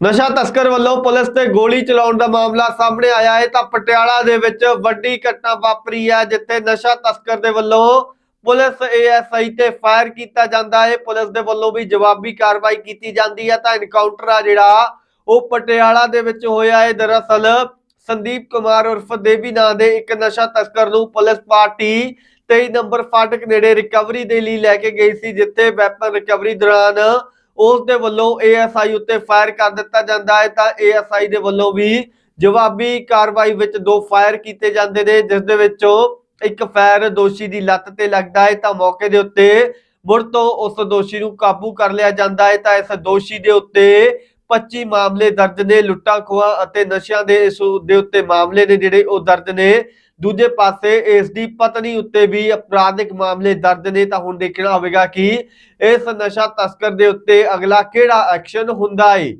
ਨਸ਼ਾ ਤਸਕਰ ਵੱਲੋਂ ਪੁਲਿਸ ਤੇ ਗੋਲੀ ਚਲਾਉਣ ਦਾ ਮਾਮਲਾ ਸਾਹਮਣੇ ਆਇਆ ਹੈ। ਤਾਂ ਪਟਿਆਲਾ ਦੇ ਵਿੱਚ ਵੱਡੀ ਘਟਨਾ ਵਾਪਰੀ ਹੈ, ਜਿੱਥੇ ਨਸ਼ਾ ਤਸਕਰ ਦੇ ਵੱਲੋਂ ਪੁਲਿਸ ਏਐਸਆਈ ਤੇ ਫਾਇਰ ਕੀਤਾ ਜਾਂਦਾ ਹੈ। ਪੁਲਿਸ ਦੇ ਵੱਲੋਂ ਵੀ ਜਵਾਬੀ ਕਾਰਵਾਈ ਕੀਤੀ ਜਾਂਦੀ ਹੈ। ਤਾਂ ਇਨਕਾਊਂਟਰ ਆ ਜਿਹੜਾ, ਉਹ ਪਟਿਆਲਾ ਦੇ ਵਿੱਚ ਹੋਇਆ ਹੈ। ਦਰਅਸਲ ਸੰਦੀਪ ਕੁਮਾਰ ਉਰਫ ਦੇਵੀ ਨਾਂ ਦੇ ਇੱਕ ਨਸ਼ਾ ਤਸਕਰ ਨੂੰ ਪੁਲਿਸ ਪਾਰਟੀ 23 ਨੰਬਰ ਫਾਟਕ ਨੇੜੇ ਰਿਕਵਰੀ ਦੇ ਲਈ ਲੈ ਕੇ ਗਈ ਸੀ, ਜਿੱਥੇ ਵੈਪਨ ਰਿਕਵਰੀ ਦੌਰਾਨ ਉਸ ਦੇ ਵੱਲੋਂ ਏਐਸਆਈ ਉੱਤੇ ਫਾਇਰ ਕਰ ਦਿੱਤਾ ਜਾਂਦਾ ਹੈ ਤਾਂ ਏਐਸਆਈ ਦੇ ਵੱਲੋਂ ਵੀ ਜਵਾਬੀ ਕਾਰਵਾਈ ਵਿੱਚ ਦੋ ਫਾਇਰ ਕੀਤੇ ਜਾਂਦੇ ਨੇ, ਜਿਸ ਦੇ ਵਿੱਚੋਂ ਇੱਕ ਫਾਇਰ ਦੋਸ਼ੀ ਦੀ ਲੱਤ ਤੇ ਲੱਗਦਾ ਹੈ ਤਾਂ ਮੌਕੇ ਦੇ ਉੱਤੇ ਮੁੜ ਤੋਂ ਉਸ ਦੋਸ਼ੀ ਨੂੰ ਕਾਬੂ ਕਰ ਲਿਆ ਜਾਂਦਾ ਹੈ ਤਾਂ ਇਸ ਦੋਸ਼ੀ ਦੇ ਉੱਤੇ 25 ਮਾਮਲੇ ਦਰਜ ਨੇ, ਲੁੱਟਾਂ ਖੋਹਾਂ ਅਤੇ ਨਸ਼ਿਆਂ ਦੇ ਇਸ ਦੇ ਉੱਤੇ ਮਾਮਲੇ ਨੇ ਜਿਹੜੇ ਉਹ ਦਰਜ ਨੇ। ਦੂਜੇ ਪਾਸੇ ਇਸ ਦੀ ਪਤਨੀ ਉੱਤੇ ਵੀ ਅਪਰਾਧਿਕ ਮਾਮਲੇ ਦਰਜ ਨੇ, ਤਾਂ ਹੁਣ ਦੇਖਣਾ ਹੋਵੇਗਾ ਕਿ ਇਸ ਨਸ਼ਾ ਤਸਕਰ ਦੇ ਉੱਤੇ ਅਗਲਾ ਕਿਹੜਾ ਐਕਸ਼ਨ ਹੁੰਦਾ ਹੈ